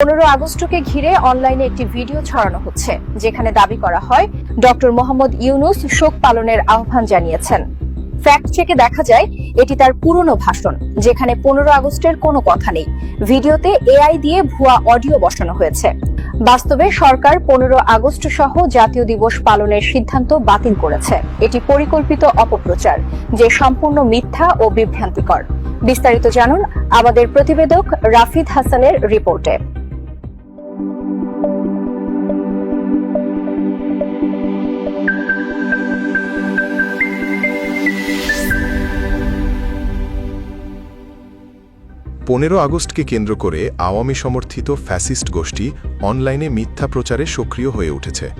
পনেরো আগস্টকে ঘিরে অনলাইনে একটি ভিডিও ছড়ানো হচ্ছে, যেখানে দাবি করা হয়, ডক্টর মোহাম্মদ ইউনুস শোক পালনের আহ্বান জানিয়েছেন। ফ্যাক্ট চেকে দেখা যায়, এটি তার পুরনো ভাষণ, যেখানে পনেরো আগস্টের কোনো কথা নেই। ভিডিওতে এআই দিয়ে ভুয়া অডিও বসানো হয়েছে। বাস্তবে সরকার পনেরো আগস্ট সহ জাতীয় দিবস পালনের সিদ্ধান্ত বাতিল করেছে। এটি পরিকল্পিত অপপ্রচার, যে সম্পূর্ণ মিথ্যা ও বিভ্রান্তিকর। বিস্তারিত জানুন আমাদের প্রতিবেদক রাফিদ হাসানের রিপোর্টে। পনেরো আগস্টকে কেন্দ্র করে আওয়ামী সমর্থিত ফ্যাসিস্ট গোষ্ঠী অনলাইনে মিথ্যা প্রচারে সক্রিয় হয়ে উঠেছে।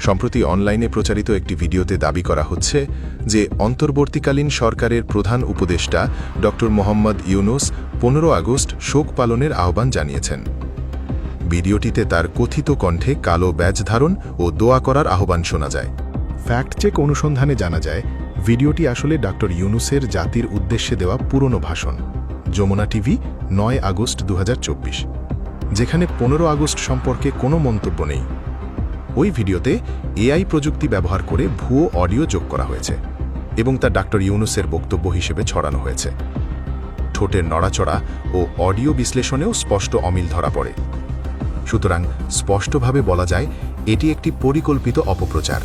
সম্প্রতি অনলাইনে প্রচারিত একটি ভিডিওতে দাবি করা হচ্ছে যে অন্তর্বর্তীকালীন সরকারের প্রধান উপদেষ্টা ড মোহাম্মদ ইউনুস পনেরো আগস্ট শোক পালনের আহ্বান জানিয়েছেন। ভিডিওটিতে তার কথিত কণ্ঠে কালো ব্যাজ ধারণ ও দোয়া করার আহ্বান শোনা যায়। ফ্যাক্ট চেক অনুসন্ধানে জানা যায়, ভিডিওটি আসলে ডক্টর ইউনুসের জাতির উদ্দেশ্যে দেওয়া পুরনো ভাষণ। যমুনা টিভি, নয় আগস্ট দু হাজার চব্বিশ। যেখানে পনেরো আগস্ট সম্পর্কে কোনো মন্তব্য নেই। ওই ভিডিওতে এআই প্রযুক্তি ব্যবহার করে ভুয়ো অডিও যোগ করা হয়েছে এবং তা ডক্টর ইউনুসের বক্তব্য হিসেবে ছড়ানো হয়েছে। ঠোঁটের নড়াচড়া ও অডিও বিশ্লেষণেও স্পষ্ট অমিল ধরা পড়ে। সুতরাং স্পষ্টভাবে বলা যায়, এটি একটি পরিকল্পিত অপপ্রচার,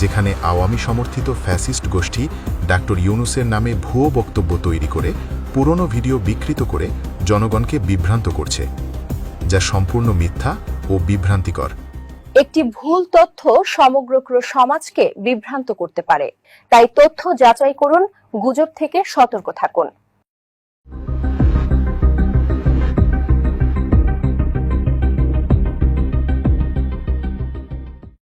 যেখানে আওয়ামী সমর্থিত ফ্যাসিস্ট গোষ্ঠী ডক্টর ইউনুসের নামে ভুয়ো বক্তব্য তৈরি করে, পুরনো ভিডিও বিকৃত করে জনগণকে বিভ্রান্ত করছে, যা সম্পূর্ণ মিথ্যা ও বিভ্রান্তিকর। একটি ভুল তথ্য সমগ্র সমাজকে বিভ্রান্ত করতে পারে। তাই তথ্য যাচাই করুন, গুজব থেকে সতর্ক থাকুন।